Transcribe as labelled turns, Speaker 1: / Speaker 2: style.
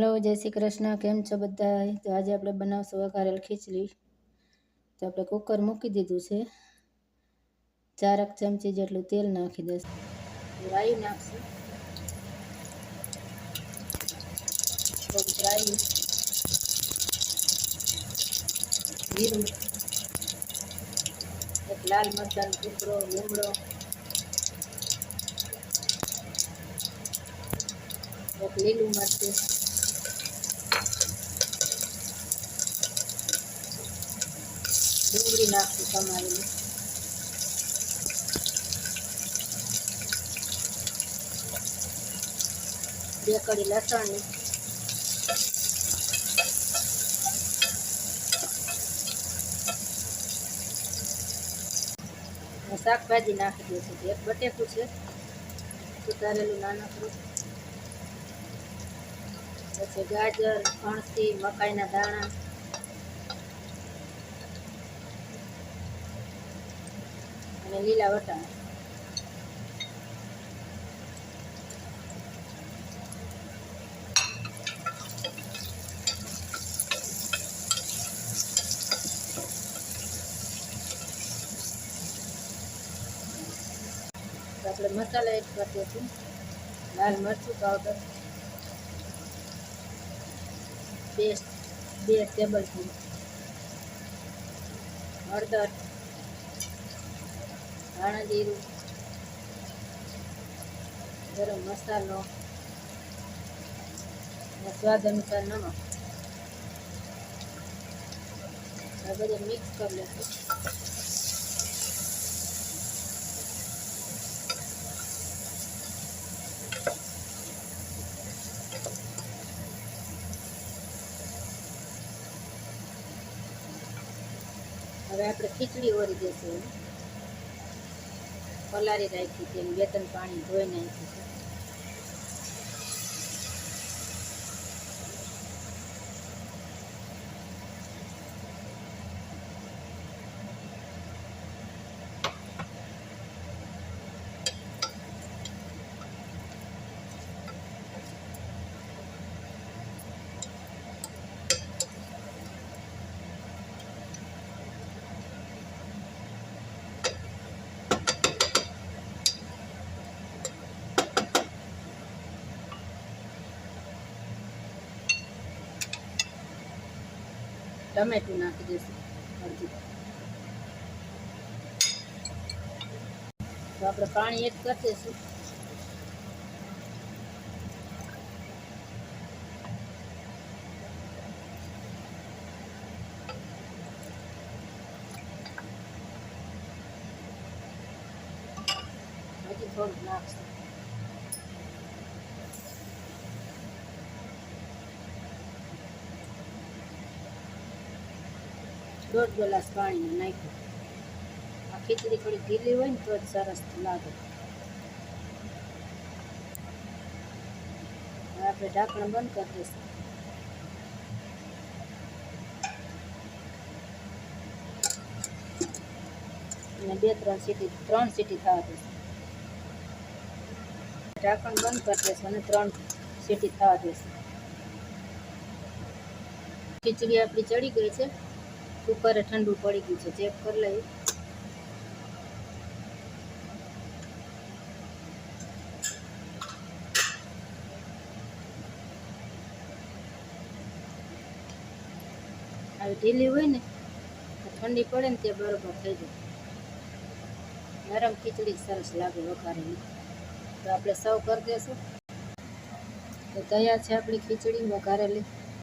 Speaker 1: Hello જય શ્રી કૃષ્ણ કેમ છો બધા તો આજે આપણે બનાવશું વઘારેલ ખીચડી તો આપણે કુકર મૂકી દીધું છે ચારક ચમચી જેટલું તેલ નાખી દઈશું રાઈ નાખશું થોડુંક રાઈ જીરું એક લાલ મરચાંનો ટુકડો લીમડો એક લીલું મરચું ડુંગળી નાખશું સમારેલી બે કડી લસણની. શાકભાજી નાખી દઈશું. એક બટેકું છે. સુધારેલું નાનકડું. પછી ગાજર ફણસી મકાઈના દાણા. અને લીલા વટાણા. આપણે મસાલા એડ કરી દઈશું. લાલ મરચું પાવડર બે બે ટેબલ સ્પૂન હળદર. ધાણા જીરું, ગરમ મસાલો, અને સ્વાદ અનુસાર નમક. આ બધું મિક્સ કરી લેશું હવે આપણે ખીચડી ઓરી દઈશું પલારી રાખી છે બે ત્રણ પાણી ધોઈ નાખ્યું છે. ટમેટું નાખી દઈશું અડધી તો આપણે પાણી એડ કરી દઈશું હજી થોડુંક નાખશું. દોઢ ગ્લાસ પાણી નાખ્યું. આ ખીચડી થોડી ઢીલી હોય ને તો જ સરસ લાગે. આપણે ઢાંકણ બંધ કરી દઈશું. અને બે, ત્રણ સીટી ત્રણ સીટી થવા દઈશું. ઢાંકણ બંધ કરી દઈશું અને ત્રણ સીટી થવા દઈશું. ખીચડી આપણી ચડી ગઈ છે. કુકરે ઠંડુ પડી ગયું છે. ચેક કરી લઈ આવી ઢીલી હોય ને ઠંડી પડે ને તે બરોબર થઈ જાય. નરમ ખીચડી સરસ લાગે વઘારેલી. તો આપણે સૌ કરી દેશું. તો તૈયાર છે આપણી ખીચડી વઘારેલી.